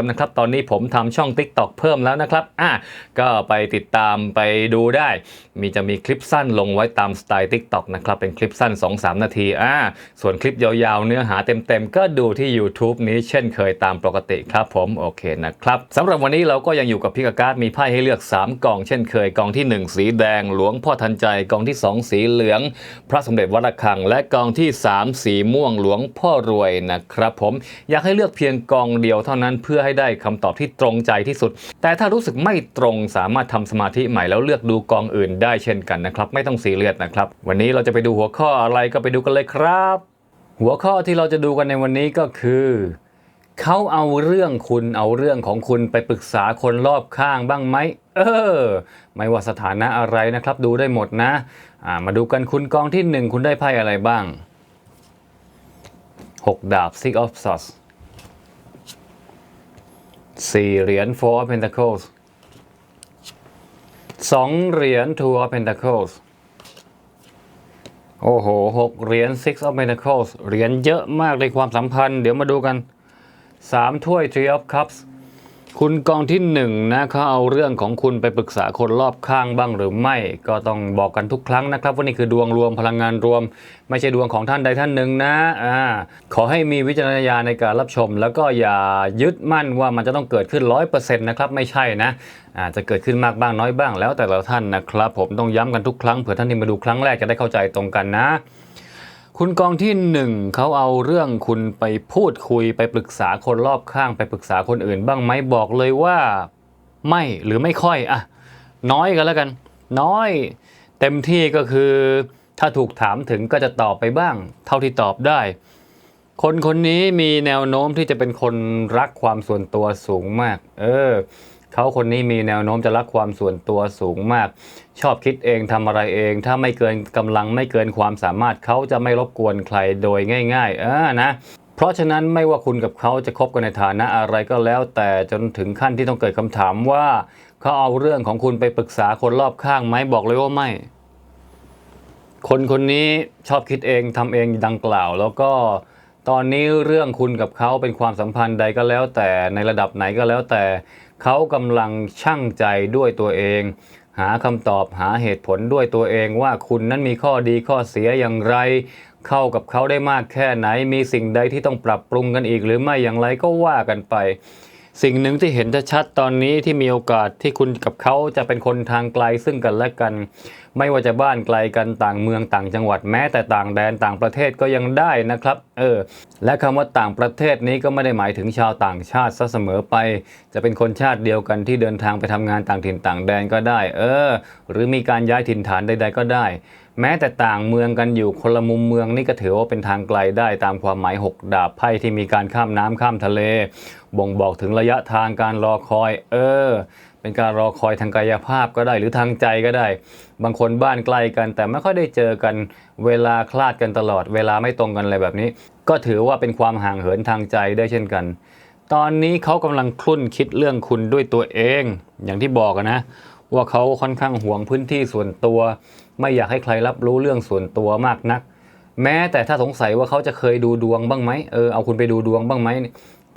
มนะครับ ตอนนี้ผมทำช่อง TikTok เพิ่มแล้วนะครับอะก็ไปติดตามไปดูได้ มีจะมีคลิปสั้นลงไว้ตามสไตล์ TikTok นะครับ เป็นคลิปสั้น 2-3 นาทีอ่าส่วนคลิปยาวๆ เนื้อหาเต็มๆ ก็ดูที่ YouTube นี้เช่นเคยตามปกติครับผม โอเคนะครับสำหรับวันนี้เราก็ยังอยู่กับพิกาการ์ดมีไพ่ให้เลือก 3กล่องเช่นเคยกล่องที่ 1 สีแดง หลวงพ่อทันใจกล่องที่ 2 สีเหลือง พระสมเด็จวัดระฆัง และกล่องที่ 3 สีม่วงหลวงพ่อรวยนะครับผมอยากให้เลือกเพียงกล่องเดียวเท่านั้นเพื่อให้ได้คำตอบที่ตรงใจที่สุด แต่ถ้ารู้สึกไม่ตรงสามารถทำสมาธิใหม่แล้วเลือกดูกองอื่นได้เช่นกันนะครับ ไม่ต้องซีเรียสนะครับ วันนี้เราจะไปดูหัวข้ออะไรก็ไปดูกันเลยครับ หัวข้อที่เราจะดูกันในวันนี้ก็คือเขาเอาเรื่องคุณเอาเรื่องของคุณไปปรึกษาคนรอบข้างบ้างไหมเออ ไม่ว่าสถานะอะไรนะครับ ดูได้หมดนะอ่ามาดูกันคุณกองที่หนึ่งคุณได้ไพ่อะไรบ้างหกดาบ six of swords สี่เหรียญ four of pentacles สองเหรียญ two of pentacles โอ้โหหกเหรียญ six of pentacles เหรียญเยอะมากในความสัมพันธ์ เดี๋ยวมาดูกันสามถ้วย three of cups คุณกองที่หนึ่งนะเขาเอาเรื่องของคุณไปปรึกษาคนรอบข้างบ้างหรือไม่ ก็ต้องบอกกันทุกครั้งนะครับว่านี่คือดวงรวมพลังงานรวม ไม่ใช่ดวงของท่านใดท่านหนึ่งนะอ่าขอให้มีวิจารณญาณในการรับชม แล้วก็อย่ายึดมั่นว่ามันจะต้องเกิดขึ้นร้อยเปอร์เซ็นต์นะครับไม่ใช่นะอาจจะเกิดขึ้นมากบ้างน้อยบ้างแล้วแต่ละท่านนะครับ ผมต้องย้ำกันทุกครั้งเผื่อท่านที่มาดูครั้งแรกจะได้เข้าใจตรงกันนะ คุณกองที่หนึ่งเขาเอาเรื่องคุณไปพูดคุยไปปรึกษาคนรอบข้างไปปรึกษาคนอื่นบ้างไหมบอกเลยว่า ไม่หรือไม่ค่อยอะน้อยกันแล้วกัน น้อย เต็มที่ก็คือ ถ้าถูกถามถึงก็จะตอบไปบ้าง เท่าที่ตอบได้ คนคนนี้มีแนวโน้มที่จะเป็นคนรักความส่วนตัวสูงมาก เออ เขาคนนี้มีแนวโน้มจะรักความส่วนตัวสูงมาก ชอบคิดเองทำอะไรเอง ถ้าไม่เกินกำลังไม่เกินความสามารถเขาจะไม่รบกวนใครโดยง่ายๆ เออนะเพราะฉะนั้นไม่ว่าคุณกับเขาจะคบกันในฐานะอะไรก็แล้วแต่จนถึงขั้นที่ต้องเกิดคำถามว่าเขาเอาเรื่องของคุณไปปรึกษาคนรอบข้างไหมบอกเลยว่าไม่ คนคนนี้ชอบคิดเองทำเองดังกล่าว แล้วก็ตอนนี้เรื่องคุณกับเขาเป็นความสัมพันธ์ใดก็แล้วแต่ในระดับไหนก็แล้วแต่ เขากำลังชั่งใจด้วยตัวเอง หาคำตอบหาเหตุผลด้วยตัวเองว่าคุณนั้นมีข้อดีข้อเสียอย่างไร เข้ากับเขาได้มากแค่ไหน มีสิ่งใดที่ต้องปรับปรุงกันอีกหรือไม่อย่างไรก็ว่ากันไป สิ่งหนึ่งที่เห็นชัดตอนนี้ที่มีโอกาสที่คุณกับเขาจะเป็นคนทางไกลซึ่งกันและกัน ไม่ว่าจะบ้านไกลกันต่างเมืองต่างจังหวัดแม้แต่ต่างแดนต่างประเทศก็ยังได้นะครับเออและคำว่าต่างประเทศนี้ก็ไม่ได้หมายถึงชาวต่างชาติซะเสมอไป จะเป็นคนชาติเดียวกันที่เดินทางไปทำงานต่างถิ่นต่างแดนก็ได้ เออ หรือมีการย้ายถิ่นฐานใด ๆ ก็ได้ แม้แต่ต่างเมืองกันอยู่คนละมุมเมืองนี่ก็ถือว่าเป็นทางไกลได้ตามความหมายหกดาบไพ่ที่มีการข้ามน้ำข้ามทะเล บ่งบอกถึงระยะทางการรอคอย เออ เป็นการรอคอยทางกายภาพก็ได้หรือทางใจก็ได้ บางคนบ้านไกลกัน แต่ไม่ค่อยได้เจอกันเวลาคลาดกันตลอด เวลาไม่ตรงกันอะไรแบบนี้ ก็ถือว่าเป็นความห่างเหินทางใจได้เช่นกัน ตอนนี้เขากำลังคลุ่นคิดเรื่องคุณด้วยตัวเอง อย่างที่บอกนะ ว่าเขาค่อนข้างห่วงพื้นที่ส่วนตัว ไม่อยากให้ใครรับรู้เรื่องส่วนตัวมากนัก แม้แต่ถ้าสงสัยว่าเขาจะเคยดูดวงบ้างไหมเออเอาคุณไปดูดวงบ้างไหม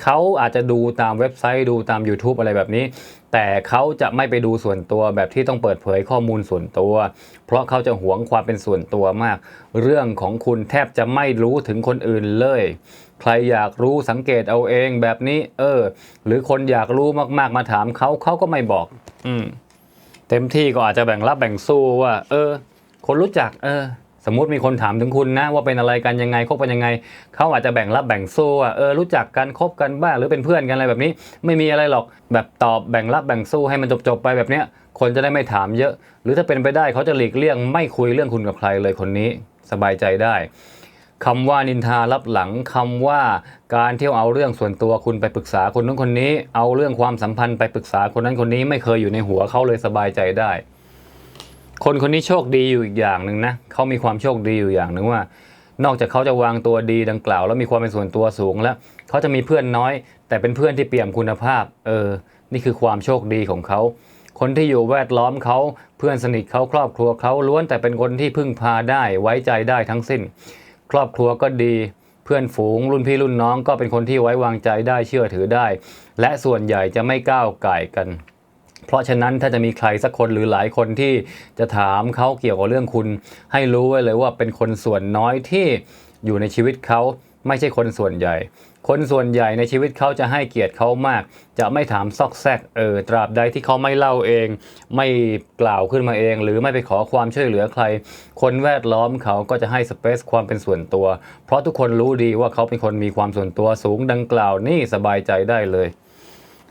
เขาอาจจะดูตามเว็บไซต์ดูตาม YouTube อะไรแบบนี้ แต่เขาจะไม่ไปดูส่วนตัวแบบที่ต้องเปิดเผยข้อมูลส่วนตัว เพราะเขาจะหวงความเป็นส่วนตัวมาก เรื่องของคุณแทบจะไม่รู้ถึงคนอื่นเลย ใครอยากรู้สังเกตเอาเองแบบนี้ เออ หรือคนอยากรู้มากๆมาถามเขาเขาก็ไม่บอก อืม เต็มที่ก็อาจจะแบ่งรับแบ่งสู้ว่า เออ คนรู้จัก เออ สมมติมีคนถามถึงคุณนะว่าเป็นอะไรกันยังไงคบกันยังไง เขาอาจจะแบ่งรับแบ่งสู้ว่าเออรู้จักกันคบกันบ้างหรือเป็นเพื่อนกันอะไรแบบนี้ ไม่มีอะไรหรอกแบบตอบแบ่งรับแบ่งสู้ให้มันจบๆไปแบบเนี้ยคนจะได้ไม่ถามเยอะ หรือถ้าเป็นไปได้เขาจะหลีกเลี่ยงไม่คุยเรื่องคุณกับใครเลยคนนี้สบายใจได้คำว่านินทารับหลังคำว่าการเที่ยวเอาเรื่องส่วนตัวคุณไปปรึกษาคนนู้นคนนี้ เอาเรื่องความสัมพันธ์ไปปรึกษาคนนั้นคนนี้ไม่เคยอยู่ในหัวเขาเลยสบายใจได้ คนคนนี้โชคดีอยู่อีกอย่างหนึ่งนะเขามีความโชคดีอยู่อย่างหนึ่งว่า นอกจากเขาจะวางตัวดีดังกล่าว แล้วมีความเป็นส่วนตัวสูงแล้วเขาจะมีเพื่อนน้อย แต่เป็นเพื่อนที่เปี่ยมคุณภาพ เออ นี่คือความโชคดีของเขาคนที่อยู่แวดล้อมเขาเพื่อนสนิทเขาครอบครัวเขาล้วนแต่เป็นคนที่พึ่งพาได้ไว้ใจได้ทั้งสิ้น ครอบครัวก็ดี เพื่อนฝูง รุ่นพี่รุ่นน้องก็เป็นคนที่ไว้วางใจได้เชื่อถือได้ และส่วนใหญ่จะไม่ก้าวไก่กัน เพราะฉะนั้นถ้าจะมีใครสักคนหรือหลายคนที่จะถามเขาเกี่ยวกับเรื่องคุณ ให้รู้ไว้เลยว่าเป็นคนส่วนน้อยที่อยู่ในชีวิตเขาไม่ใช่คนส่วนใหญ่ คนส่วนใหญ่ในชีวิตเขาจะให้เกียรติเขามาก จะไม่ถามซอกแซกเออตราบใดที่เขาไม่เล่าเอง ไม่กล่าวขึ้นมาเอง หรือไม่ไปขอความช่วยเหลือใคร คนแวดล้อมเขาก็จะให้สเปซความเป็นส่วนตัว เพราะทุกคนรู้ดีว่าเขาเป็นคนมีความส่วนตัวสูงดังกล่าวนี่สบายใจได้เลย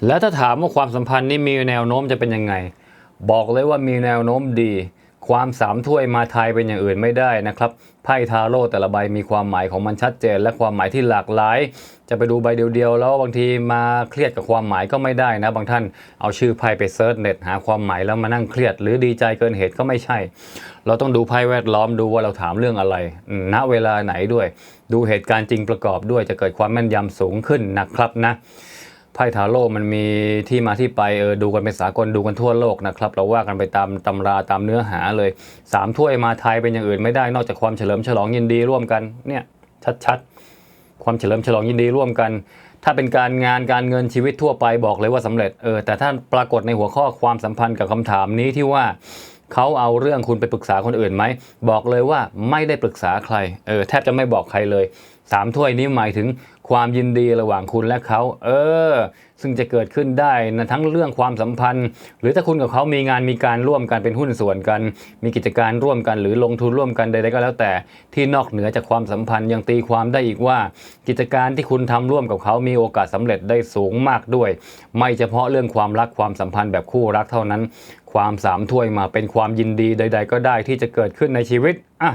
แล้วถ้าถามว่าความสัมพันธ์นี้มีแนวโน้มจะเป็นยังไง บอกเลยว่ามีแนวโน้มดี ความสามถ้วยมาไทยเป็นอย่างอื่นไม่ได้นะครับไพ่ทาโร่แต่ละใบมีความหมายของมันชัดเจน และความหมายที่หลากหลาย จะไปดูใบเดียวๆ แล้วบางทีมาเครียดกับความหมายก็ไม่ได้นะ บางท่านเอาชื่อไพ่ไปเซิร์ชเน็ตหาความหมายแล้วมานั่งเครียด หรือดีใจเกินเหตุก็ไม่ใช่ เราต้องดูไพ่แวดล้อมดูว่าเราถามเรื่องอะไร ณเวลาไหนด้วย ดูเหตุการณ์จริงประกอบด้วยจะเกิดความแม่นยำสูงขึ้นนะครับนะ ไพ่ทาโร่มันมีที่มาที่ไปเออดูกันเป็นสากลดูกันทั่วโลกนะครับ เราว่ากันไปตามตำราตามเนื้อหาเลยสามถ้วยมาไทยเป็นอย่างอื่นไม่ได้นอกจากความเฉลิมฉลองยินดีร่วมกันเนี่ยชัดๆ ความเฉลิมฉลองยินดีร่วมกัน ถ้าเป็นการงานการเงินชีวิตทั่วไปบอกเลยว่าสำเร็จเออแต่ถ้าปรากฏในหัวข้อความสัมพันธ์กับคำถามนี้ที่ว่าเขาเอาเรื่องคุณไปปรึกษาคนอื่นไหมบอกเลยว่าไม่ได้ปรึกษาใครเออแทบจะไม่บอกใครเลยสามถ้วยนี้หมายถึง ความยินดีระหว่างคุณและเขา เออ ซึ่งจะเกิดขึ้นได้นะทั้งเรื่องความสัมพันธ์ หรือถ้าคุณกับเขามีงานมีการร่วมกันเป็นหุ้นส่วนกัน มีกิจการร่วมกันหรือลงทุนร่วมกันใดๆก็แล้วแต่ที่นอกเหนือจากความสัมพันธ์ยังตีความได้อีกว่า กิจการที่คุณทำร่วมกับเขามีโอกาสสำเร็จได้สูงมากด้วย ไม่เฉพาะเรื่องความรักความสัมพันธ์แบบคู่รักเท่านั้น ความสามถ้วยมาเป็นความยินดีใด ๆ ก็ได้ที่จะเกิดขึ้นในชีวิตอะ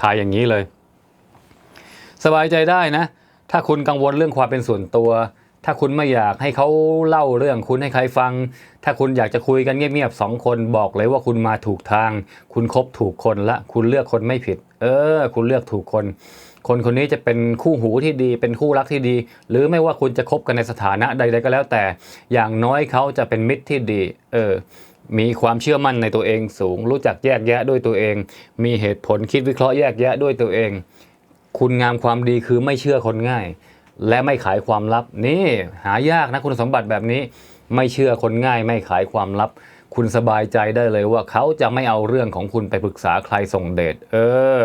ทายอย่างนี้เลย สบายใจได้นะ ถ้าคุณกังวลเรื่องความเป็นส่วนตัว ถ้าคุณไม่อยากให้เขาเล่าเรื่องคุณให้ใครฟัง ถ้าคุณอยากจะคุยกันเงียบๆสองคนบอกเลยว่าคุณมาถูกทาง คุณคบถูกคนละ คุณเลือกคนไม่ผิด เออ คุณเลือกถูกคน คนคนนี้จะเป็นคู่หูที่ดี เป็นคู่รักที่ดี หรือไม่ว่าคุณจะคบกันในสถานะใด ๆ ก็แล้วแต่ อย่างน้อยเขาจะเป็นมิตรที่ดี เออมีความเชื่อมั่นในตัวเองสูง รู้จักแยกแยะด้วยตัวเอง มีเหตุผลคิดวิเคราะห์แยกแยะด้วยตัวเอง คุณงามความดีคือไม่เชื่อคนง่าย และไม่ขายความลับ นี่หายากนะคุณสมบัติแบบนี้ ไม่เชื่อคนง่าย ไม่ขายความลับ คุณสบายใจได้เลยว่าเขาจะไม่เอาเรื่องของคุณไปปรึกษาใครส่งเดชเออ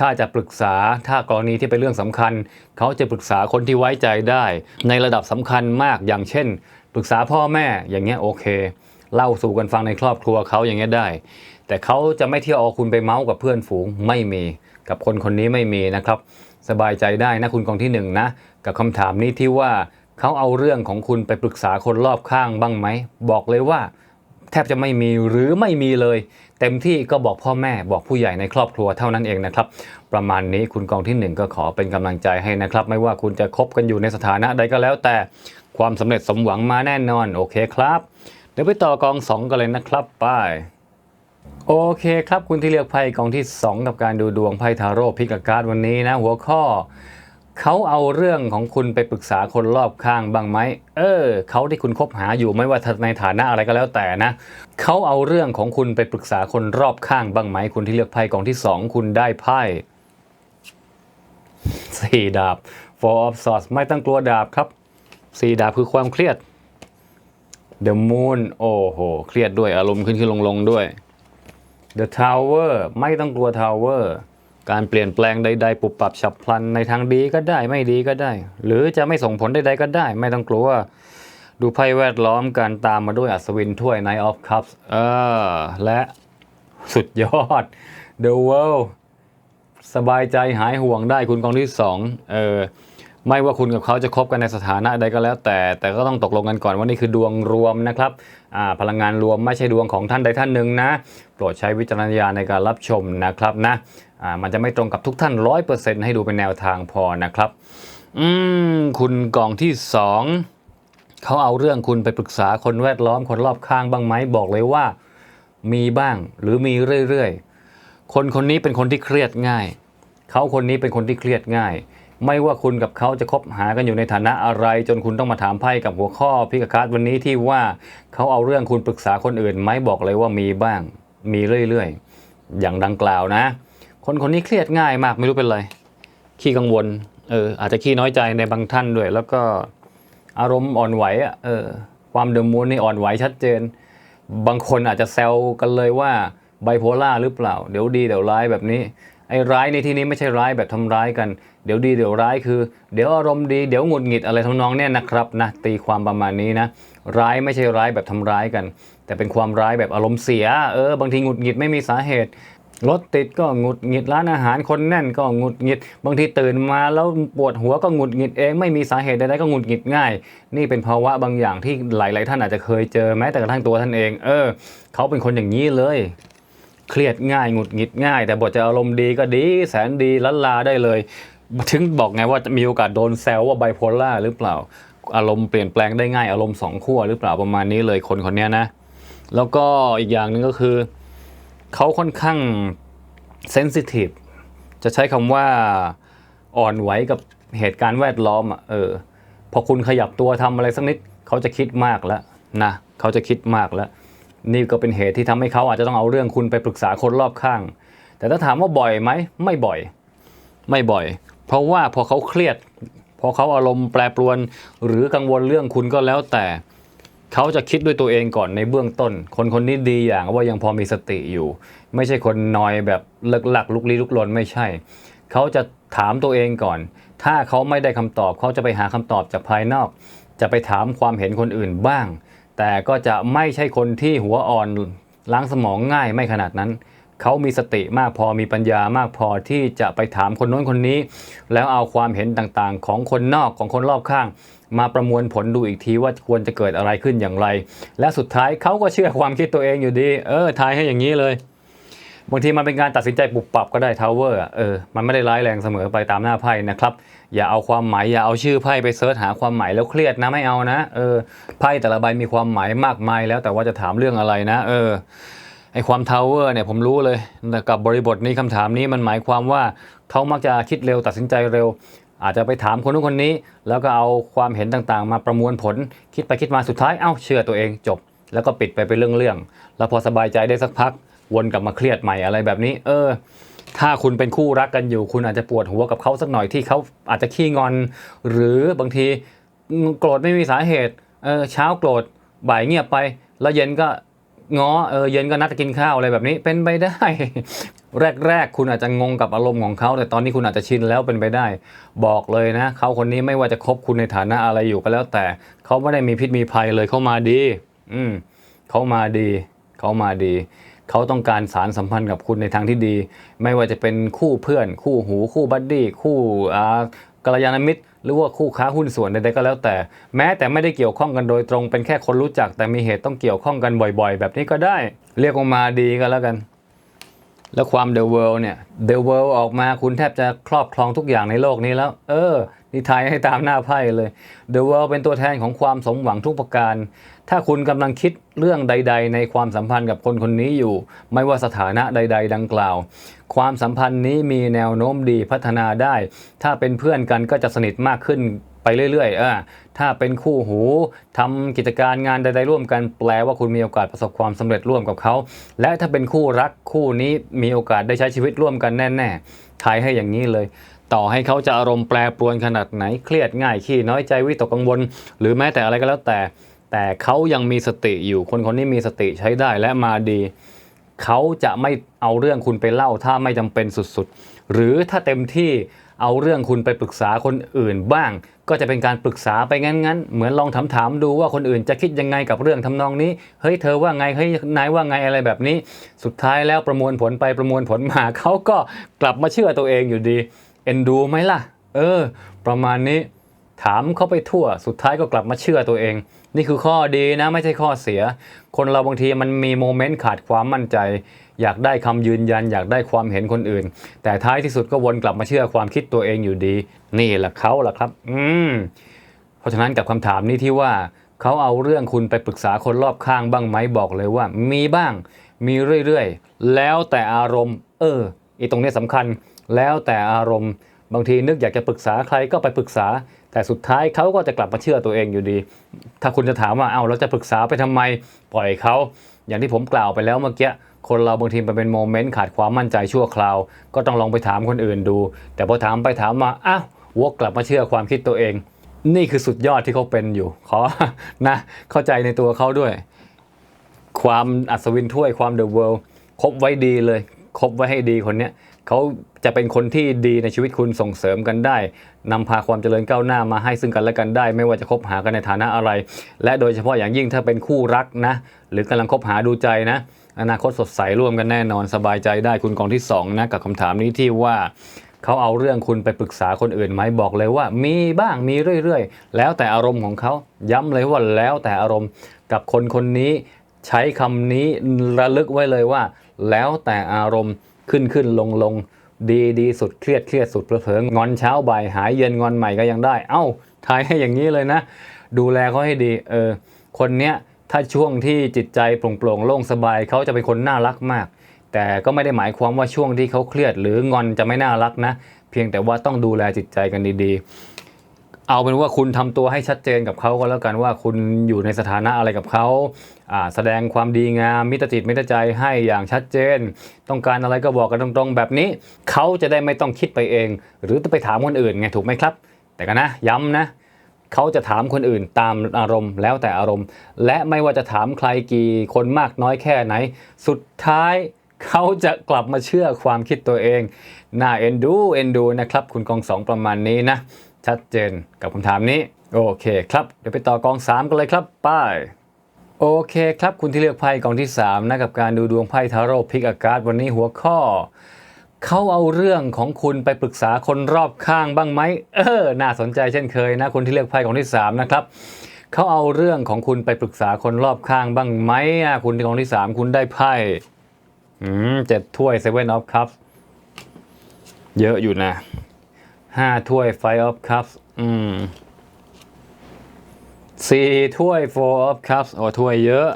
ถ้าจะปรึกษาถ้ากรณีที่เป็นเรื่องสำคัญ เขาจะปรึกษาคนที่ไว้ใจได้ ในระดับสำคัญมากอย่างเช่น ปรึกษาพ่อแม่อย่างเงี้ยโอเคเล่าสู่กันฟังในครอบครัวเขาอย่างเงี้ยได้ แต่เขาจะไม่เที่ยวเอาคุณไปเมาส์กับเพื่อนฝูงไม่มี กับคนคนนี้ไม่มีนะครับ สบายใจได้นะคุณกองที่หนึ่งนะกับคำถามนี้ที่ว่าเขาเอาเรื่องของคุณไปปรึกษาคนรอบข้างบ้างไหมบอกเลยว่า แทบจะไม่มีหรือไม่มีเลย เต็มที่ก็บอกพ่อแม่บอกผู้ใหญ่ในครอบครัวเท่านั้นเองนะครับ ประมาณนี้คุณกองที่หนึ่งก็ขอเป็นกำลังใจให้นะครับ ไม่ว่าคุณจะคบกันอยู่ในสถานะใดก็แล้ว แต่ความสำเร็จสมหวังมาแน่นอนโอเคครับ เดี๋ยวไปต่อกองสองกันเลยนะครับไป โอเคครับคุณที่เลือกไพ่กองที่ 2 กับการดูดวงไพ่ทาโร่พิกาการดวันนี้นะ หัวข้อเขาเอาเรื่องของคุณไปปรึกษาคนรอบข้างบ้างไหม เออเขาที่คุณคบหาอยู่ไม่ว่าในฐานะอะไรก็แล้วแต่นะเขาเอาเรื่องของคุณไปปรึกษาคนรอบข้างบ้างไหม คุณที่เลือกไพ่กองที่ 2 คุณได้ไพ่สี่ดาบ four of swords ไม่ต้องกลัวดาบครับสี่ดาบคือความเครียด the moon โอ้โห เครียดด้วยอารมณ์ขึ้นขึ้นลงลงด้วย The Tower ไม่ต้องกลัว Tower การเปลี่ยนแปลงใด ๆ ปุบปรับฉับพลันในทางดีก็ได้ไม่ดีก็ได้ หรือจะไม่ส่งผลใดๆก็ได้ ไม่ต้องกลัว ดูไพ่แวดล้อมการตามมาด้วยอัศวินถ้วย Knight of Cups เออและสุดยอด The World สบายใจหายห่วงได้คุณกองที่สองเออไม่ว่าคุณกับเขาจะคบกันในสถานะใดก็แล้วแต่ แต่ก็ต้องตกลงกันก่อนว่านี่คือดวงรวมนะครับ พลังงานรวมไม่ใช่ดวงของท่านใดท่านหนึ่งนะ โปรดใช้วิจารณญาณในการรับชมนะครับนะมันจะไม่ตรงกับทุกท่านร้อยเปอร์เซ็นต์ให้ดูเป็นแนวทางพอนะครับ อืมคุณกองที่สองเขาเอาเรื่องคุณไปปรึกษาคนแวดล้อมคนรอบข้างบ้างไหมบอกเลยว่า มีบ้างหรือมีเรื่อยๆ คนคนนี้เป็นคนที่เครียดง่าย เขาคนนี้เป็นคนที่เครียดง่าย ไม่ว่าคุณกับเขาจะคบหากันอยู่ในฐานะอะไร จนคุณต้องมาถามไพ่กับหัวข้อพิกาการ์ดวันนี้ที่ว่าเขาเอาเรื่องคุณปรึกษาคนอื่นไหมบอกเลยว่ามีบ้าง มีเรื่อยๆ อย่างดังกล่าวนะ คนคนนี้เครียดง่ายมากไม่รู้เป็นไร ขี้กังวล เออ อาจจะขี้น้อยใจในบางท่านด้วย แล้วก็อารมณ์อ่อนไหวอะ เออ ความเดิมูนนี่อ่อนไหวชัดเจน บางคนอาจจะแซวกันเลยว่าไบโพล่าหรือเปล่า เดี๋ยวดีเดี๋ยวร้ายแบบนี้ ไอ้ร้ายในที่นี้ไม่ใช่ร้ายแบบทำร้ายกัน เดี๋ยวดีเดี๋ยวร้ายคือ เดี๋ยวอารมณ์ดีเดี๋ยวหงุดหงิดอะไรทำนองเนี่ยนะครับนะตีความประมาณนี้นะร้ายไม่ใช่ร้ายแบบทำร้ายกัน แต่เป็นความร้ายแบบอารมณ์เสียเออบางทีหงุดหงิดไม่มีสาเหตุรถติดก็หงุดหงิดร้านอาหารคนแน่นก็หงุดหงิด บางทีตื่นมาแล้วปวดหัวก็หงุดหงิดเองไม่มีสาเหตุใดๆก็หงุดหงิดง่าย นี่เป็นภาวะบางอย่างที่หลาย ๆ ท่านอาจจะเคยเจอแม้แต่กระทั่งตัวท่านเอง เออ เขาเป็นคนอย่างนี้เลย เครียดง่ายหงุดหงิดง่าย แต่บทจะอารมณ์ดีก็ดีแสนดีล้นลาได้เลย ถึงบอกไงว่าจะมีโอกาสโดนแซวว่าไบโพล่าหรือเปล่า อารมณ์เปลี่ยนแปลงได้ง่ายอารมณ์สองขั้วหรือเปล่าประมาณนี้เลยคนคนนี้นะ แล้วก็อีกอย่างหนึ่งก็คือเขาค่อนข้างเซนซิทีฟจะใช้คำว่าอ่อนไหวกับเหตุการณ์แวดล้อมอะเออพอคุณขยับตัวทำอะไรสักนิดเขาจะคิดมากแล้วนะเขาจะคิดมากแล้ว นี่ก็เป็นเหตุที่ทำให้เขาอาจจะต้องเอาเรื่องคุณไปปรึกษาคนรอบข้าง แต่ถ้าถามว่าบ่อยไหมไม่บ่อย ไม่บ่อย เพราะว่าพอเขาเครียด พอเขาอารมณ์แปรปรวน หรือกังวลเรื่องคุณก็แล้วแต่เขาจะคิดด้วยตัวเองก่อนในเบื้องต้น คนคนนี้ดีอย่างว่ายังพอมีสติอยู่ ไม่ใช่คนนอยแบบเลิกหลักลุกลี้ลุกลนไม่ใช่ เขาจะถามตัวเองก่อน ถ้าเขาไม่ได้คำตอบเขาจะไปหาคำตอบจากภายนอก จะไปถามความเห็นคนอื่นบ้าง แต่ก็จะไม่ใช่คนที่หัวอ่อนล้างสมองง่ายไม่ขนาดนั้น เขามีสติมากพอมีปัญญามากพอที่จะไปถามคนโน้นคนนี้ แล้วเอาความเห็นต่างๆ ของคนนอกของคนรอบข้าง มาประมวลผลดูอีกทีว่าควรจะเกิดอะไรขึ้นอย่างไร และสุดท้ายเขาก็เชื่อความคิดตัวเองอยู่ดี เออทายให้อย่างนี้เลยบางทีมันเป็นการตัดสินใจปุบปับก็ได้ทาวเวอร์เออมันไม่ได้ร้ายแรงเสมอไปตามหน้าไพ่นะครับ อย่าเอาความหมายอย่าเอาชื่อไพ่ไปเสิร์ชหาความหมายแล้วเครียดนะไม่เอานะเออไพ่แต่ละใบมีความหมายมากมายแล้วแต่ว่าจะถามเรื่องอะไรนะ เออไอความทาวเวอร์เนี่ยผมรู้เลยแต่กับบริบทนี้คำถามนี้มันหมายความว่าเขามักจะคิดเร็วตัดสินใจเร็ว อาจจะไปถามคนนู้นคนนี้ แล้วก็เอาความเห็นต่างๆ มาประมวลผลคิดไปคิดมาสุดท้ายเอ้าเชื่อตัวเองจบ แล้วก็ปิดไปเป็นเรื่องๆแล้วพอสบายใจได้สักพัก วนกลับมาเครียดใหม่อะไรแบบนี้ เออ ถ้าคุณเป็นคู่รักกันอยู่ คุณอาจจะปวดหัวกับเขาสักหน่อยที่เขาอาจจะขี้งอน หรือบางทีโกรธไม่มีสาเหตุเออเช้าโกรธบ่ายเงียบไป แล้วเย็นก็ง้อเออเย็นก็นัดกินข้าวอะไรแบบนี้เป็นไปได้ แรกๆ คุณอาจจะงงกับอารมณ์ของเขา แต่ตอนนี้คุณอาจจะชินแล้วเป็นไปได้ บอกเลยนะเขาคนนี้ไม่ว่าจะคบคุณในฐานะอะไรอยู่ก็แล้ว แต่เขาไม่ได้มีพิษมีภัยเลยเขามาดี อืมเขามาดีเขามาดี เขาต้องการสารสัมพันธ์กับคุณในทางที่ดี ไม่ว่าจะเป็นคู่เพื่อน คู่หู คู่บัดดี้คู่อ่ากัลยาณมิตร หรือว่าคู่ค้าหุ้นส่วนใดๆก็แล้วแต่ แม้แต่ไม่ได้เกี่ยวข้องกันโดยตรงเป็นแค่คนรู้จัก แต่มีเหตุต้องเกี่ยวข้องกันบ่อยๆ แบบนี้ก็ได้ เรียกว่ามาดีก็แล้วกันแล้วความเด e w เวิลเนี่ยเด e w เวิลออกมาคุณแทบจะครอบครองทุกอย่างในโลกนี้แล้ว เออ นี่ทายให้ตามหน้าไพ่เลยเด e w เวิลเป็นตัวแทนของความสมหวังทุกประการ ถ้าคุณกำลังคิดเรื่องใด ๆ ในความสัมพันธ์กับคนคนนี้อยู่ ไม่ว่าสถานะใด ๆ ดังกล่าว ความสัมพันธ์นี้มีแนวโน้มดีพัฒนาได้ ถ้าเป็นเพื่อนกันก็จะสนิทมากขึ้นไปเรื่อยๆอ่าถ้าเป็นคู่หูทำกิจการงานใด ๆ ร่วมกันแปลว่าคุณมีโอกาสประสบความสำเร็จร่วมกับเขา และถ้าเป็นคู่รักคู่นี้มีโอกาสได้ใช้ชีวิตร่วมกันแน่ๆทายให้อย่างนี้เลย ต่อให้เขาจะอารมณ์แปรปรวนขนาดไหนเครียดง่ายขี้น้อยใจวิตกกังวล หรือแม้แต่อะไรก็แล้วแต่ แต่เขายังมีสติอยู่ คนคนนี้มีสติใช้ได้และมาดี เขาจะไม่เอาเรื่องคุณไปเล่าถ้าไม่จำเป็นสุดๆ หรือถ้าเต็มที่เอาเรื่องคุณไปปรึกษาคนอื่นบ้าง ก็จะเป็นการปรึกษาไปงั้นๆ เหมือนลองถามถามๆดูว่าคนอื่นจะคิดยังไงกับเรื่องทำนองนี้ เฮ้ยเธอว่าไง เฮ้ยนายว่าไงอะไรแบบนี้ สุดท้ายแล้วประมวลผลไปประมวลผลมาเขาก็กลับมาเชื่อตัวเองอยู่ดี เอ็นดูไหมล่ะ เออ ประมาณนี้ ถามเขาไปทั่วสุดท้ายก็กลับมาเชื่อตัวเอง นี่คือข้อดีนะไม่ใช่ข้อเสีย คนเราบางทีมันมีโมเมนต์ขาดความมั่นใจ อยากได้คำยืนยัน อยากได้ความเห็นคนอื่น แต่ท้ายที่สุดก็วนกลับมาเชื่อความคิดตัวเองอยู่ดี นี่แหละเขาล่ะครับ อืมเพราะฉะนั้นกับคำถามนี้ที่ว่าเขาเอาเรื่องคุณไปปรึกษาคนรอบข้างบ้างไหมบอกเลยว่า มีบ้าง มีเรื่อยๆ แล้วแต่อารมณ์ เอออีตรงนี้สำคัญ แล้วแต่อารมณ์ บางทีนึกอยากจะปรึกษาใครก็ไปปรึกษา แต่สุดท้ายเขาก็จะกลับมาเชื่อตัวเองอยู่ดี ถ้าคุณจะถามว่าเอาเราจะปรึกษาไปทำไมปล่อยเขาอย่างที่ผมกล่าวไปแล้วเมื่อกี้คนเราบางทีมันเป็นโมเมนต์ขาดความมั่นใจชั่วคราว ก็ต้องลองไปถามคนอื่นดู แต่พอถามไปถามมาอ้าววกกลับมาเชื่อความคิดตัวเอง นี่คือสุดยอดที่เขาเป็นอยู่ขอนะเข้าใจในตัวเขาด้วย ความอัศวินถ้วยความเดอะเวิลด์คบไว้ดีเลยคบไว้ให้ดีคนเนี้ย เขาจะเป็นคนที่ดีในชีวิตคุณส่งเสริมกันได้นำพาความเจริญก้าวหน้ามาให้ซึ่งกันและกันได้ ไม่ว่าจะคบหากันในฐานะอะไร และโดยเฉพาะอย่างยิ่งถ้าเป็นคู่รักนะ หรือกำลังคบหาดูใจนะ อนาคตสดใสร่วมกันแน่นอนสบายใจได้คุณกองที่สองนะกับคำถามนี้ที่ว่าเขาเอาเรื่องคุณไปปรึกษาคนอื่นไหมบอกเลยว่า มีบ้างมีเรื่อยๆ แล้วแต่อารมณ์ของเขาย้ำเลยว่าแล้วแต่อารมณ์กับคนคนนี้ ใช้คำนี้ระลึกไว้เลยว่า แล้วแต่อารมณ์ ขึ้นขึ้นลงลงดีดีสุดเครียดเครียดสุดเพลอๆงอนเช้าบ่ายหายเย็นงอนใหม่ก็ยังได้ เอ้าทายให้อย่างนี้เลยนะ ดูแลเขาให้ดีเออคนเนี้ยถ้าช่วงที่จิตใจโปร่งๆโล่งสบายเขาจะเป็นคนน่ารักมาก แต่ก็ไม่ได้หมายความว่าช่วงที่เขาเครียดหรืองอนจะไม่น่ารักนะ เพียงแต่ว่าต้องดูแลจิตใจกันดีๆ เอาเป็นว่าคุณทำตัวให้ชัดเจนกับเขาก็แล้วกันว่าคุณอยู่ในสถานะอะไรกับเขาแสดงความดีงามมิตรจิตมิตรใจให้อย่างชัดเจน ต้องการอะไรก็บอกกันตรงๆ แบบนี้ เขาจะได้ไม่ต้องคิดไปเอง หรือไปถามคนอื่นไงถูกไหมครับ แต่ก็นะย้ำนะเขาจะถามคนอื่นตามอารมณ์แล้วแต่อารมณ์ และไม่ว่าจะถามใครกี่คนมากน้อยแค่ไหน สุดท้ายเขาจะกลับมาเชื่อความคิดตัวเองน่าเอ็นดูเอ็นดูนะครับ คุณกองสองประมาณนี้นะ ชัดเจนกับคำถามนี้ โอเคครับ เดี๋ยวไปต่อกอง 3 กันเลยครับไป้ายโอเคครับ คุณที่เลือกไพ่กองที่ 3 นะกับการดูดวงไพ่ทาโร่พิกอากาศวันนี้หัวข้อเขาเอาเรื่องของคุณไปปรึกษาคนรอบข้างบ้างไหมเออน่าสนใจเช่นเคยนะคุณที่เลือกไพ่ของที่ 3 นะครับเขาเอาเรื่องของคุณไปปรึกษาคนรอบข้างบ้างไหมอะคุณที่ของที่ 3 คุณได้ไพ่อืมเจ็ดถ้วยเซเว่นออฟคัพเยอะอยู่นะ ห้าถ้วยไฟออฟคัพอืมสี่ถ้วย four of cups โอ้ถ้วยเยอะ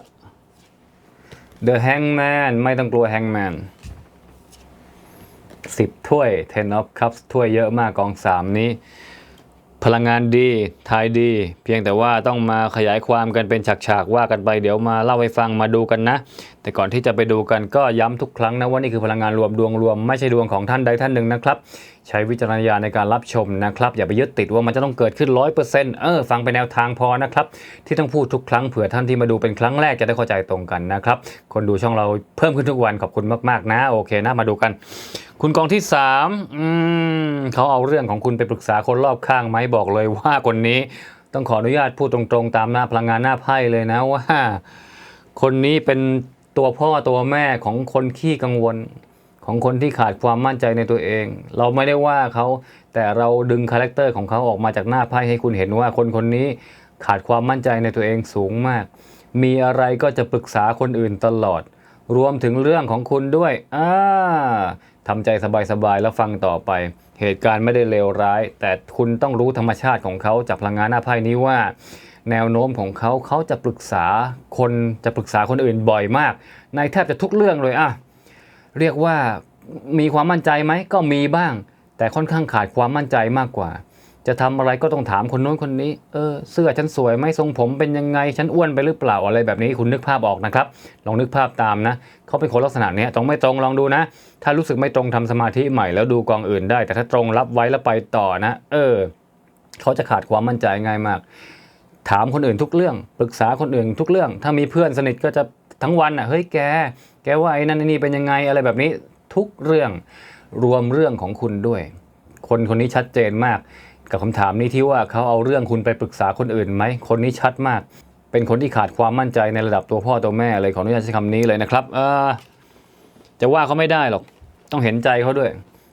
The Hangman ไม่ต้องกลัว Hangman สิบถ้วย ten of cups ถ้วยเยอะมากกองสามนี้ พลังงานดีทายดี เพียงแต่ว่าต้องมาขยายความกันเป็นฉากๆว่ากันไปเดี๋ยวมาเล่าให้ฟังมาดูกันนะ แต่ก่อนที่จะไปดูกันก็ย้ำทุกครั้งนะว่านี่คือพลังงานรวมดวงรวม ไม่ใช่ดวงของท่านใดท่านหนึ่งนะครับ ใช้วิจารณญาณในการรับชมนะครับ อย่าไปยึดติดว่ามันจะต้องเกิดขึ้นร้อยเปอร์เซ็นต์เออฟังไปแนวทางพอนะครับ ที่ต้องพูดทุกครั้งเผื่อท่านที่มาดูเป็นครั้งแรกจะได้เข้าใจตรงกันนะครับ คนดูช่องเราเพิ่มขึ้นทุกวันขอบคุณมากๆ นะ โอเคนะมาดูกัน คุณกองที่3อืมเขาเอาเรื่องของคุณไปปรึกษาคนรอบข้างไหมบอกเลยว่าคนนี้ต้องขออนุญาตพูดตรงๆ ตามหน้าพลังงานหน้าไพ่เลยนะว่า คนนี้เป็นตัวพ่อตัวแม่ของคนขี้กังวล ของคนที่ขาดความมั่นใจในตัวเอง เราไม่ได้ว่าเขาแต่เราดึงคาแรคเตอร์ของเขาออกมาจากหน้าไพ่ให้คุณเห็นว่าคนคนนี้ขาดความมั่นใจในตัวเองสูงมาก มีอะไรก็จะปรึกษาคนอื่นตลอด รวมถึงเรื่องของคุณด้วยอ่าทำใจสบายๆแล้วฟังต่อไป เหตุการณ์ไม่ได้เลวร้าย แต่คุณต้องรู้ธรรมชาติของเขาจากพลังงานหน้าไพ่นี้ว่า แนวโน้มของเขาเขาจะปรึกษาคนจะปรึกษาคนอื่นบ่อยมาก ในแทบจะทุกเรื่องเลยอะ เรียกว่ามีความมั่นใจไหมก็มีบ้าง แต่ค่อนข้างขาดความมั่นใจมากกว่า จะทำอะไรก็ต้องถามคนโน้นคนนี้เออเสื้อฉันสวยไหมทรงผมเป็นยังไงฉันอ้วนไปหรือเปล่าอะไรแบบนี้คุณนึกภาพออกนะครับ ลองนึกภาพตามนะเขาเป็นคนลักษณะนี้ตรงไม่ตรงลองดูนะ ถ้ารู้สึกไม่ตรงทำสมาธิใหม่แล้วดูกองอื่นได้ แต่ถ้าตรงรับไว้แล้วไปต่อนะ เออเขาจะขาดความมั่นใจง่ายมาก ถามคนอื่นทุกเรื่อง ปรึกษาคนอื่นทุกเรื่อง ถ้ามีเพื่อนสนิทก็จะทั้งวันอะเฮ้ยแก กว่าไอ้นั่นไอ้นี่เป็นยังไงอะไรแบบนี้ทุกเรื่องรวมเรื่องของคุณด้วย คนคนนี้ชัดเจนมาก กับคำถามนี้ที่ว่าเขาเอาเรื่องคุณไปปรึกษาคนอื่นไหมคนนี้ชัดมาก เป็นคนที่ขาดความมั่นใจในระดับตัวพ่อตัวแม่เลยขออนุญาตใช้คำนี้เลยนะครับเออจะว่าเขาไม่ได้หรอกต้องเห็นใจเขาด้วย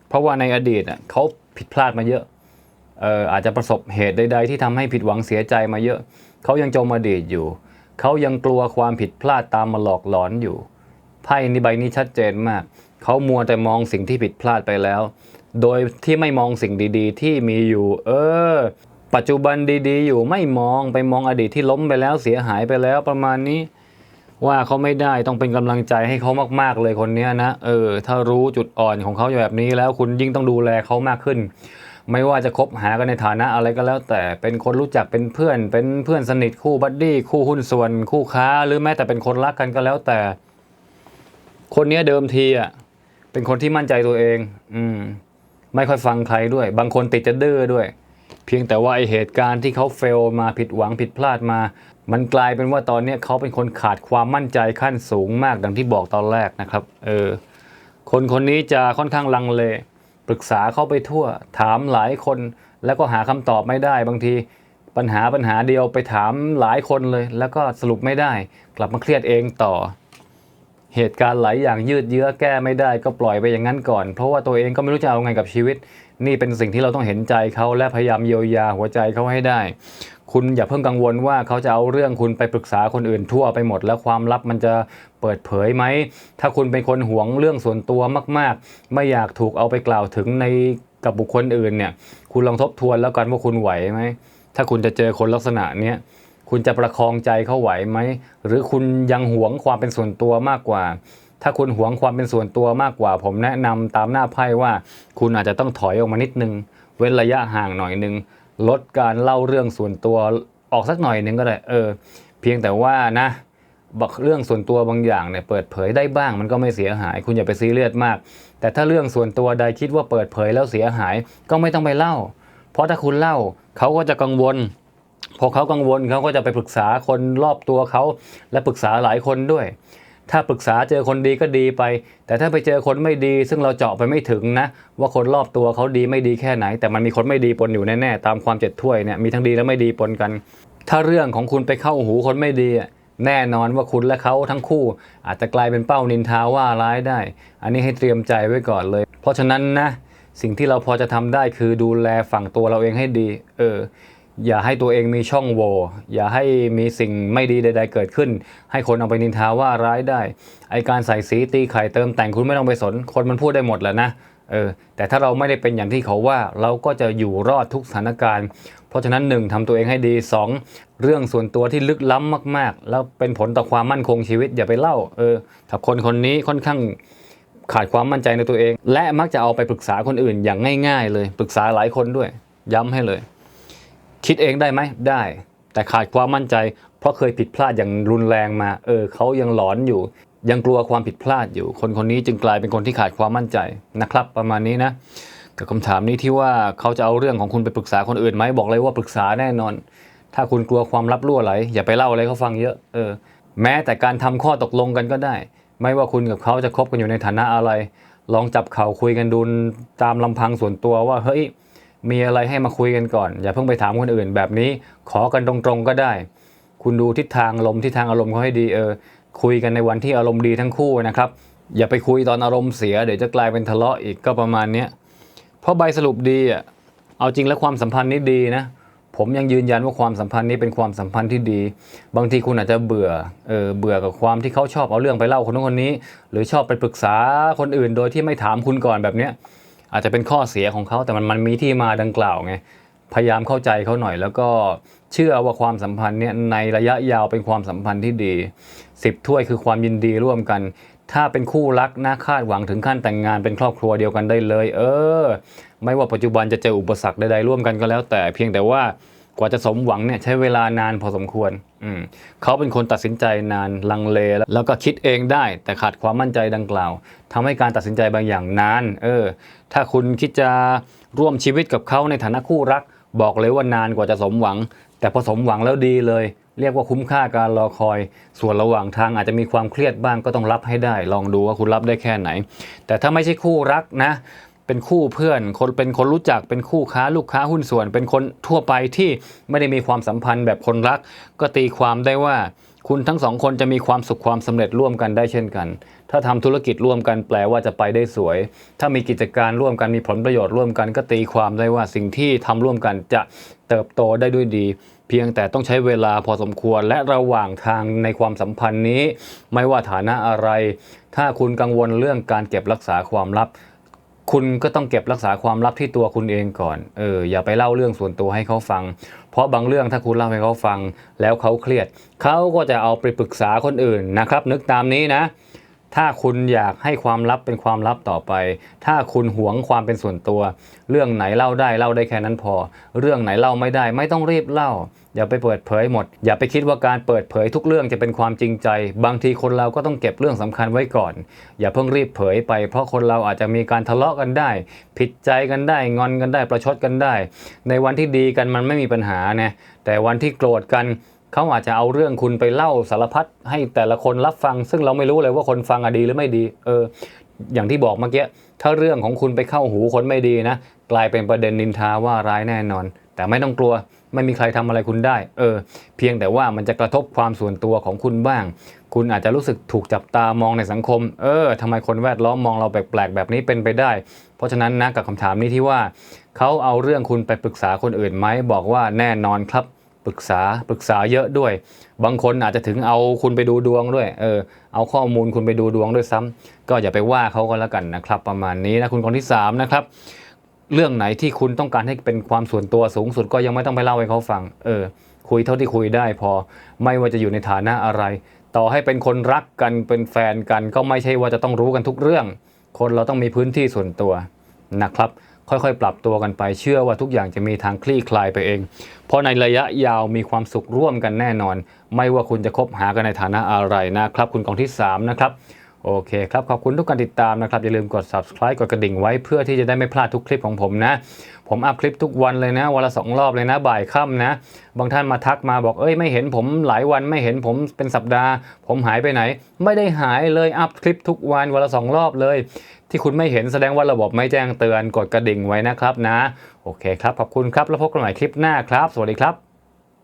เพราะว่าในอดีตอะเขาผิดพลาดมาเยอะเอออาจจะประสบเหตุใด ๆ ที่ทำให้ผิดหวังเสียใจมาเยอะ เขายังจมอดีตอยู่ เขายังกลัวความผิดพลาดตามมาหลอกหลอนอยู่ ไพ่นี้ใบนี้ชัดเจนมาก เขามัวแต่มองสิ่งที่ผิดพลาดไปแล้ว โดยที่ไม่มองสิ่งดีๆ ที่มีอยู่ เออ ปัจจุบันดีๆ อยู่ไม่มองไปมองอดีตที่ล้มไปแล้วเสียหายไปแล้วประมาณนี้ ว่าเขาไม่ได้ต้องเป็นกำลังใจให้เขามากๆเลยคนเนี้นะ เออ ถ้ารู้จุดอ่อนของเขาแบบนี้แล้วคุณยิ่งต้องดูแลเขามากขึ้นไม่ว่าจะคบหากันในฐานะอะไรก็แล้ว แต่เป็นคนรู้จักเป็นเพื่อน เป็นเพื่อนสนิทคู่บัดดี้คู่หุ้นส่วนคู่ค้า หรือแม้แต่เป็นคนรักกันก็แล้วแต่ คนเนี้ยเดิมทีอะเป็นคนที่มั่นใจตัวเอง อืม ไม่ค่อยฟังใครด้วย บางคนติดจะดื้อด้วย เพียงแต่ว่าไอเหตุการณ์ที่เขาเฟลมาผิดหวังผิดพลาดมา มันกลายเป็นว่าตอนเนี้ยเขาเป็นคนขาดความมั่นใจขั้นสูงมากดังที่บอกตอนแรกนะครับ เออ คนคนนี้จะค่อนข้างลังเล ปรึกษาเข้าไปทั่ว ถามหลายคน แล้วก็หาคำตอบไม่ได้บางทีปัญหาปัญหาเดียวไปถามหลายคนเลย แล้วก็สรุปไม่ได้ กลับมาเครียดเองต่อ เหตุการณ์หลายอย่างยืดเยื้อแก้ไม่ได้ก็ปล่อยไปอย่างนั้นก่อน เพราะว่าตัวเองก็ไม่รู้จะเอาไงกับชีวิต นี่เป็นสิ่งที่เราต้องเห็นใจเขาและพยายามเยียวยาหัวใจเขาให้ได้ คุณอย่าเพิ่งกังวลว่าเขาจะเอาเรื่องคุณไปปรึกษาคนอื่นทั่วไปหมด แล้วความลับมันจะเปิดเผยไหม ถ้าคุณเป็นคนหวงเรื่องส่วนตัวมาก ๆ ไม่อยากถูกเอาไปกล่าวถึงในกับบุคคลอื่นเนี่ย คุณลองทบทวนแล้วกันว่าคุณไหวไหม ถ้าคุณจะเจอคนลักษณะเนี้ย คุณจะประคองใจเขาไหวไหม หรือคุณยังหวงความเป็นส่วนตัวมากกว่า ถ้าคุณหวงความเป็นส่วนตัวมากกว่า ผมแนะนำตามหน้าไพ่ว่า คุณอาจจะต้องถอยออกมานิดนึง เว้นระยะห่างหน่อยนึง ลดการเล่าเรื่องส่วนตัวออกสักหน่อยนึงก็ได้ เออ เพียงแต่ว่านะบักเรื่องส่วนตัวบางอย่างเนี่ยเปิดเผยได้บ้างมันก็ไม่เสียหาย คุณอย่าไปซีเรียสมาก แต่ถ้าเรื่องส่วนตัวใดคิดว่าเปิดเผยแล้วเสียหายก็ไม่ต้องไปเล่า เพราะถ้าคุณเล่าเขาก็จะกังวล พอเขากังวลเขาก็จะไปปรึกษาคนรอบตัวเขาและปรึกษาหลายคนด้วย ถ้าปรึกษาเจอคนดีก็ดีไป แต่ถ้าไปเจอคนไม่ดี ซึ่งเราเจาะไปไม่ถึงนะ ว่าคนรอบตัวเขาดีไม่ดีแค่ไหน แต่มันมีคนไม่ดีปนอยู่แน่ๆตามความเจ็ดถ้วยเนี่ยมีทั้งดีและไม่ดีปนกัน ถ้าเรื่องของคุณไปเข้าหูคนไม่ดีแน่นอนว่าคุณและเขาทั้งคู่ อาจจะกลายเป็นเป้านินทาว่าร้ายได้ อันนี้ให้เตรียมใจไว้ก่อนเลย เพราะฉะนั้นนะ สิ่งที่เราพอจะทำได้คือดูแลฝั่งตัวเราเองให้ดี เออ อย่าให้ตัวเองมีช่องโหว่อย่าให้มีสิ่งไม่ดีใด ๆ เกิดขึ้น ให้คนเอาไปนินทาว่าร้ายได้ ไอการใส่สีตีไข่เติมแต่งคุณไม่ต้องไปสน คนมันพูดได้หมดแหละนะเออแต่ถ้าเราไม่ได้เป็นอย่างที่เขาว่า เราก็จะอยู่รอดทุกสถานการณ์ เพราะฉะนั้นหนึ่งทำตัวเองให้ดีสองเรื่องส่วนตัวที่ลึกล้ำมาก ๆ แล้วเป็นผลต่อความมั่นคงชีวิตอย่าไปเล่าเออถ้าคนคนนี้ค่อนข้างขาดความมั่นใจในตัวเอง และมักจะเอาไปปรึกษาคนอื่นอย่างง่าย ๆ เลยปรึกษาหลายคนด้วย ย้ำให้เลย คิดเองได้ไหมได้ แต่ขาดความมั่นใจ เพราะเคยผิดพลาดอย่างรุนแรงมาเออเขายังหลอนอยู่ ยังกลัวความผิดพลาดอยู่ คนคนนี้จึงกลายเป็นคนที่ขาดความมั่นใจนะครับ ประมาณนี้นะกับคำถามนี้ที่ว่าเขาจะเอาเรื่องของคุณไปปรึกษาคนอื่นไหมบอกเลยว่าปรึกษาแน่นอน ถ้าคุณกลัวความลับรั่วไหลอย่าไปเล่าอะไรเขาฟังเยอะเออแม้แต่การทำข้อตกลงกันก็ได้ ไม่ว่าคุณกับเขาจะคบกันอยู่ในฐานะอะไร ลองจับเข่าคุยกันดูตามลำพังส่วนตัวว่าเฮ้ย มีอะไรให้มาคุยกันก่อน อย่าเพิ่งไปถามคนอื่นแบบนี้ ขอกันตรงๆก็ได้ คุณดูทิศทางลมทิศทางอารมณ์เขาให้ดีเออคุยกันในวันที่อารมณ์ดีทั้งคู่นะครับ อย่าไปคุยตอนอารมณ์เสียเดี๋ยวจะกลายเป็นทะเลาะอีกก็ประมาณเนี้ยเพราะใบสรุปดีอะเอาจริงแล้วความสัมพันธ์นี้ดีนะผมยังยืนยันว่าความสัมพันธ์นี้เป็นความสัมพันธ์ที่ดี บางทีคุณอาจจะเบื่อ เออ เบื่อกับความที่เขาชอบเอาเรื่องไปเล่าคนนู้นคนนี้ หรือชอบไปปรึกษาคนอื่นโดยที่ไม่ถามคุณก่อนแบบเนี้ย อาจจะเป็นข้อเสียของเขาแต่มันมันมีที่มาดังกล่าวไงพยายามเข้าใจเขาหน่อย แล้วก็เชื่อว่าความสัมพันธ์เนี่ยในระยะยาวเป็นความสัมพันธ์ที่ดีสิบถ้วยคือความยินดีร่วมกัน ถ้าเป็นคู่รักน่าคาดหวังถึงขั้นแต่งงานเป็นครอบครัวเดียวกันได้เลย เออ ไม่ว่าปัจจุบันจะเจออุปสรรคใดๆร่วมกันก็แล้ว แต่เพียงแต่ว่า กว่าจะสมหวังเนี่ยใช้เวลานานพอสมควรอืมเขาเป็นคนตัดสินใจนานลังเลแล้วแล้วก็คิดเองได้ แต่ขาดความมั่นใจดังกล่าวทำให้การตัดสินใจบางอย่างนาน เออ ถ้าคุณคิดจะร่วมชีวิตกับเขาในฐานะคู่รัก บอกเลยว่านานกว่าจะสมหวัง แต่พอสมหวังแล้วดีเลย เรียกว่าคุ้มค่าการรอคอย ส่วนระหว่างทางอาจจะมีความเครียดบ้างก็ต้องรับให้ได้ ลองดูว่าคุณรับได้แค่ไหน แต่ถ้าไม่ใช่คู่รักนะ เป็นคู่เพื่อน คนเป็นคนรู้จักเป็นคู่ค้าลูกค้าหุ้นส่วน เป็นคนทั่วไปที่ไม่ได้มีความสัมพันธ์แบบคนรัก ก็ตีความได้ว่า คุณทั้งสองคนจะมีความสุขความสำเร็จร่วมกันได้เช่นกัน ถ้าทำธุรกิจร่วมกันแปลว่าจะไปได้สวย ถ้ามีกิจการร่วมกันมีผลประโยชน์ร่วมกัน ก็ตีความได้ว่าสิ่งที่ทำร่วมกันจะเติบโตได้ด้วยดี เพียงแต่ต้องใช้เวลาพอสมควรและระหว่างทางในความสัมพันธ์นี้ ไม่ว่าฐานะอะไร ถ้าคุณกังวลเรื่องการเก็บรักษาความลับ คุณก็ต้องเก็บรักษาความลับที่ตัวคุณเองก่อน เออ อย่าไปเล่าเรื่องส่วนตัวให้เขาฟัง เพราะบางเรื่องถ้าคุณเล่าให้เขาฟัง แล้วเขาเครียด เขาก็จะเอาไปปรึกษาคนอื่นนะครับ นึกตามนี้นะ ถ้าคุณอยากให้ความลับเป็นความลับต่อไป ถ้าคุณหวงความเป็นส่วนตัว เรื่องไหนเล่าได้เล่าได้แค่นั้นพอ เรื่องไหนเล่าไม่ได้ ไม่ต้องรีบเล่า อย่าไปเปิดเผยหมด อย่าไปคิดว่าการเปิดเผยทุกเรื่องจะเป็นความจริงใจ บางทีคนเราก็ต้องเก็บเรื่องสำคัญไว้ก่อน อย่าเพิ่งรีบเผยไป เพราะคนเราอาจจะมีการทะเลาะกันได้ ผิดใจกันได้ งอนกันได้ ประชดกันได้ ในวันที่ดีกันมันไม่มีปัญหานะ แต่วันที่โกรธกันเขาอาจจะเอาเรื่องคุณไปเล่าสารพัดให้แต่ละคนรับฟัง ซึ่งเราไม่รู้เลยว่าคนฟังอะดีหรือไม่ดี เออ อย่างที่บอกเมื่อกี้ ถ้าเรื่องของคุณไปเข้าหูคนไม่ดีนะ กลายเป็นประเด็นนินทาว่าร้ายแน่นอน แต่ไม่ต้องกลัวไม่มีใครทำอะไรคุณได้ เออ เพียงแต่ว่ามันจะกระทบความส่วนตัวของคุณบ้าง คุณอาจจะรู้สึกถูกจับตามองในสังคม เออทำไมคนแวดล้อมมองเราแปลกๆแบบนี้เป็นไปได้ เพราะฉะนั้นนะกับคำถามนี้ที่ว่าเขาเอาเรื่องคุณไปปรึกษาคนอื่นไหมบอกว่าแน่นอนครับปรึกษาปรึกษาเยอะด้วย บางคนอาจจะถึงเอาคุณไปดูดวงด้วย เออ เอาข้อมูลคุณไปดูดวงด้วยซ้ำก็อย่าไปว่าเขาก็แล้วกันนะครับ ประมาณนี้นะคุณคนที่สามนะครับ เรื่องไหนที่คุณต้องการให้เป็นความส่วนตัวสูงสุดก็ยังไม่ต้องไปเล่าให้เขาฟัง เออ คุยเท่าที่คุยได้พอ ไม่ว่าจะอยู่ในฐานะอะไร ต่อให้เป็นคนรักกันเป็นแฟนกัน ก็ไม่ใช่ว่าจะต้องรู้กันทุกเรื่อง คนเราต้องมีพื้นที่ส่วนตัวนะครับ ค่อยๆ ปรับตัวกันไป เชื่อว่าทุกอย่างจะมีทางคลี่คลายไปเอง เพราะในระยะยาวมีความสุขร่วมกันแน่นอน ไม่ว่าคุณจะคบหากันในฐานะอะไรนะครับ คุณกองที่3นะครับ โอเคครับ ขอบคุณทุกการติดตามนะครับ อย่าลืมกด subscribe กดกระดิ่งไว้เพื่อที่จะได้ไม่พลาดทุกคลิปของผมนะ ผมอัพคลิปทุกวันเลยนะ วันละสองรอบเลยนะ บ่ายค่ำนะ บางท่านมาทักมาบอกเอ้ยไม่เห็นผมหลายวันไม่เห็นผมเป็นสัปดาห์ ผมหายไปไหน ไม่ได้หายเลยอัพคลิปทุกวันวันละสองรอบเลย ที่คุณไม่เห็นแสดงว่าระบบไม่แจ้งเตือนกดกระดิ่งไว้นะครับนะ โอเคครับขอบคุณครับแล้วพบกันใหม่คลิปหน้าครับ สวัสดีครับ